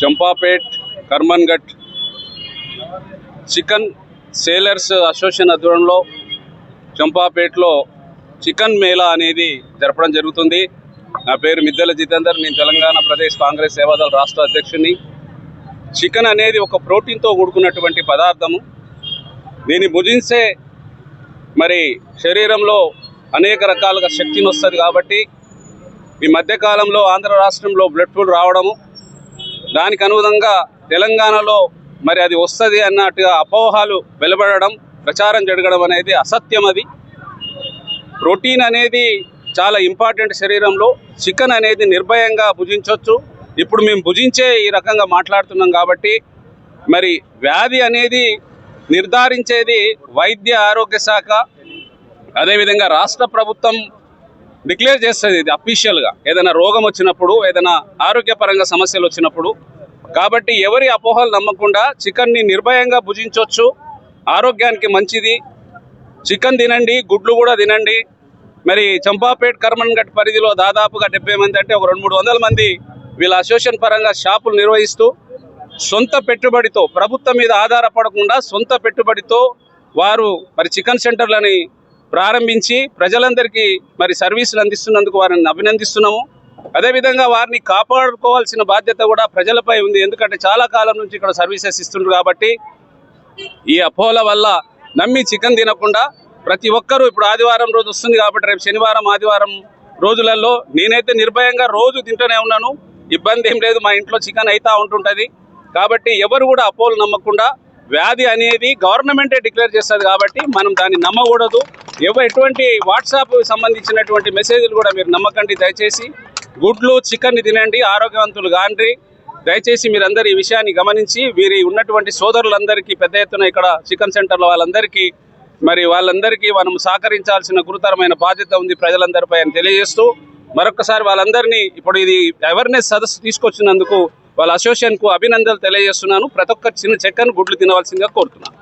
Champapet Karmanghat chicken sellers association ఆధ్వర్యంలో చంపాపేట్లో chicken Mela అనేది జరపడం జరుగుతుంది. నా పేరు మిద్దెల జితేందర్ నేను తెలంగాణ ప్రదేశ్ కాంగ్రెస్ సేవాదళ రాష్ట్ర అధ్యక్షుని చికెన్ అనేది ఒక ప్రోటీన్తో కూడుకున్నటువంటి పదార్థము. దీన్ని భుజించే మరి శరీరంలో అనేక రకాలుగా శక్తిని వస్తుంది కాబట్టి ఈ మధ్యకాలంలో ఆంధ్ర రాష్ట్రంలో బ్లడ్ ఫ్లూ రావడము దానికి అనుగుణంగా తెలంగాణలో మరి అది వస్తుంది అన్నట్టుగా అపోహాలు వెలువడడం ప్రచారం జరగడం అనేది అసత్యం అది. ప్రోటీన్ అనేది చాలా ఇంపార్టెంట్ శరీరంలో. చికెన్ అనేది నిర్భయంగా భుజించవచ్చు ఇప్పుడు మేము భుజించే ఈ రకంగా మాట్లాడుతున్నాం కాబట్టి మరి వ్యాధి అనేది నిర్ధారించేది వైద్య ఆరోగ్య శాఖ అదేవిధంగా రాష్ట్ర ప్రభుత్వం డిక్లేర్ చేస్తుంది ఇది అఫీషియల్గా ఏదైనా రోగం వచ్చినప్పుడు ఏదైనా ఆరోగ్యపరంగా సమస్యలు వచ్చినప్పుడు. కాబట్టి ఎవరి అపోహలు నమ్మకుండా చికెన్ని నిర్భయంగా భుజించవచ్చు ఆరోగ్యానికి మంచిది. చికెన్ తినండి గుడ్లు కూడా తినండి. మరి చంపాపేట్ కర్మన్ఘట్ పరిధిలో దాదాపుగా డెబ్బై మంది అంటే ఒక రెండు మూడు వందల మంది వీళ్ళ అసోసియేషన్ పరంగా షాపులు నిర్వహిస్తూ సొంత పెట్టుబడితో ప్రభుత్వం మీద ఆధారపడకుండా సొంత పెట్టుబడితో వారు మరి చికెన్ సెంటర్లని ప్రారంభించి ప్రజలందరికీ మరి సర్వీసులు అందిస్తున్నందుకు వారిని అభినందిస్తున్నాము. అదేవిధంగా వారిని కాపాడుకోవాల్సిన బాధ్యత కూడా ప్రజలపై ఉంది. ఎందుకంటే చాలా కాలం నుంచి ఇక్కడ సర్వీసెస్ ఇస్తుండ్రు కాబట్టి ఈ అపోల వల్ల నమ్మి చికెన్ తినకుండా ప్రతి ఒక్కరూ ఇప్పుడు ఆదివారం రోజు వస్తుంది కాబట్టి రేపు శనివారం ఆదివారం రోజులలో నేనైతే నిర్భయంగా రోజు తింటూనే ఉన్నాను. ఇబ్బంది ఏం లేదు. మా ఇంట్లో చికెన్ అయితా ఉంటుంటుంది. కాబట్టి ఎవరు కూడా అపోలు నమ్మకుండా వ్యాధి అనేది గవర్నమెంటే డిక్లేర్ చేస్తుంది కాబట్టి మనం దాన్ని నమ్మకూడదు. ఎవ ఎటువంటి వాట్సాప్ సంబంధించినటువంటి మెసేజ్లు కూడా మీరు నమ్మకండి. దయచేసి గుడ్లు చికెన్ తినండి ఆరోగ్యవంతులు కాండ్రి. దయచేసి మీరందరూ ఈ విషయాన్ని గమనించి వీరి ఉన్నటువంటి సోదరులందరికీ పెద్ద ఎత్తున ఇక్కడ చికెన్ సెంటర్ల వాళ్ళందరికీ మరి వాళ్ళందరికీ మనం సహకరించాల్సిన గురుతరమైన బాధ్యత ఉంది ప్రజలందరిపై అని తెలియజేస్తూ మరొకసారి వాళ్ళందరినీ ఇప్పుడు ఇది అవేర్నెస్ సదస్సు తీసుకొచ్చినందుకు వాళ్ళ అసోసియేషన్కు అభినందనలు తెలియజేస్తున్నాను. ప్రతి ఒక్క చిన్న చెక్కను గుడ్లు తినవలసిందిగా కోరుతున్నాను.